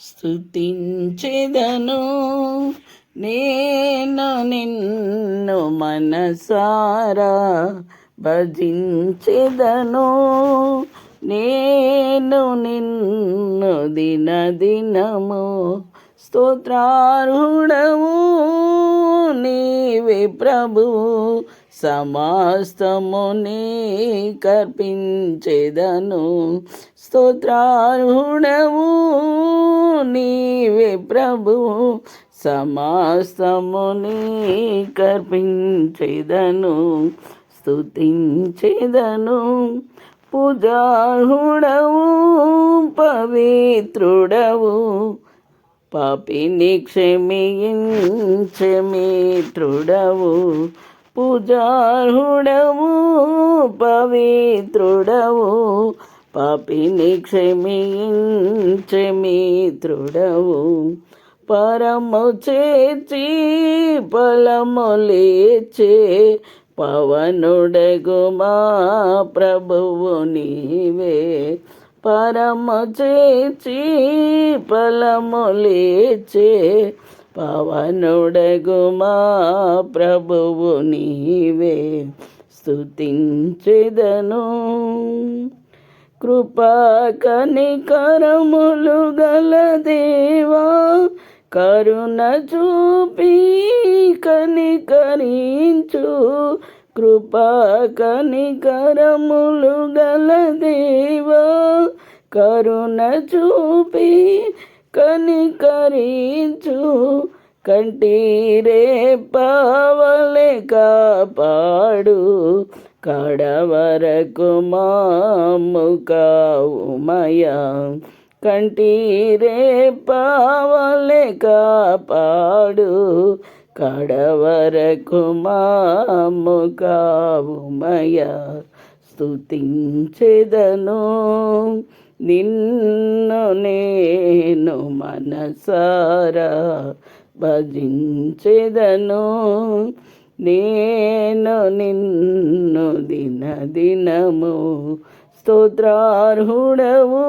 స్తుతించెదను. నేను నిన్ను మనసారా భజించెదను. నేను నిన్ను దిన దినము స్తోత్రారుణము నీవే ప్రభు సమస్తము కర్పించెదను. స్తోత్రారుడవు నీవే ప్రభు. సమస్తముని కర్పించెదను. స్తుతించెదను. పూజార్హుడవు పవిత్రుడవు. పాపిని క్షమించే పూజార్హుడవు పవిత్రుడవు. పాపిని క్షమించే మిత్రుడవు పరము చేచి ఫలము లేచే పవనుడగు మా ప్రభువు నీవే. పరము చేచి ఫలము లేచే పవనుడగుమా ప్రభువు నీవే స్తుతించెదను. కృపా కనికరములు గల దేవా కరుణ చూపి కనికరించు. కృపా కనికరములు గల దేవా కరుణ చూపి కనికరించు కంటిరే పావలే కాపాడు. కడవరకు మాము కావుమయా కంటిరే పావలే కాపాడు. కడవరకు మాము కావుమయా స్తుతించెదను. నిన్ను నేను మనసారా భజించెదను. నేను నిన్ను దిన దినము స్తోత్రార్హుడవు.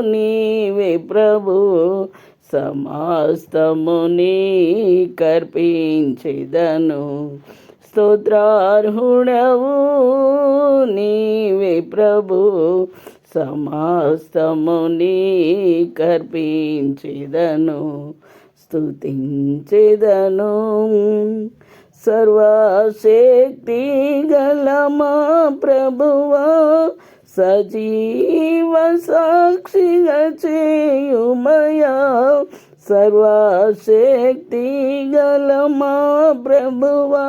నీవే ప్రభు సమస్తము నీ కర్పించెదను. స్తోత్రార్హుడవు నీవే ప్రభు సమాస్తముని నీ కర్పించెదను సర్వశక్తి గలమా ప్రభువా సజీవ సాక్షిగా చేయుమయా. సర్వశక్తి గలమా ప్రభువా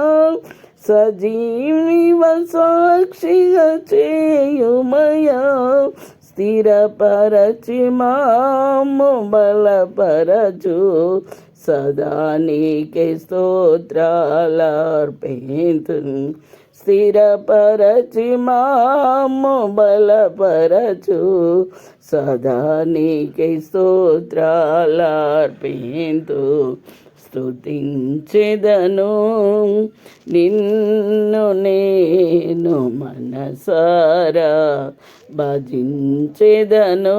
సజీవ సాక్షిగా చేయుమయా స్థిరపరచి మాము బలపరచు సదా నీకే స్తోత్రాలర్పేతు స్థిరపరచి మాము బలపరచు సదా నీకే స్తోత్రాలర్పేతు స్థుతించెదను నిన్ను నేను మనసారా భజించెదను.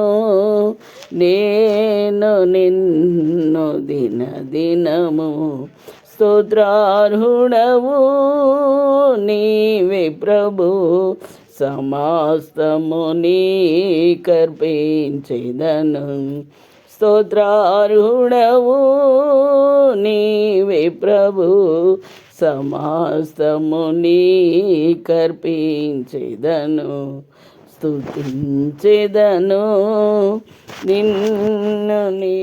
నేను నిన్ను దిన దినము స్తోత్రార్హుడవు. నీవే ప్రభు సమస్తము నీ కర్పించెదను. స్తోత్రార్హుడవు నీవే ప్రభు సమస్తము నీ కర్పించెదను స్తుతించెదను. నిన్ను నీ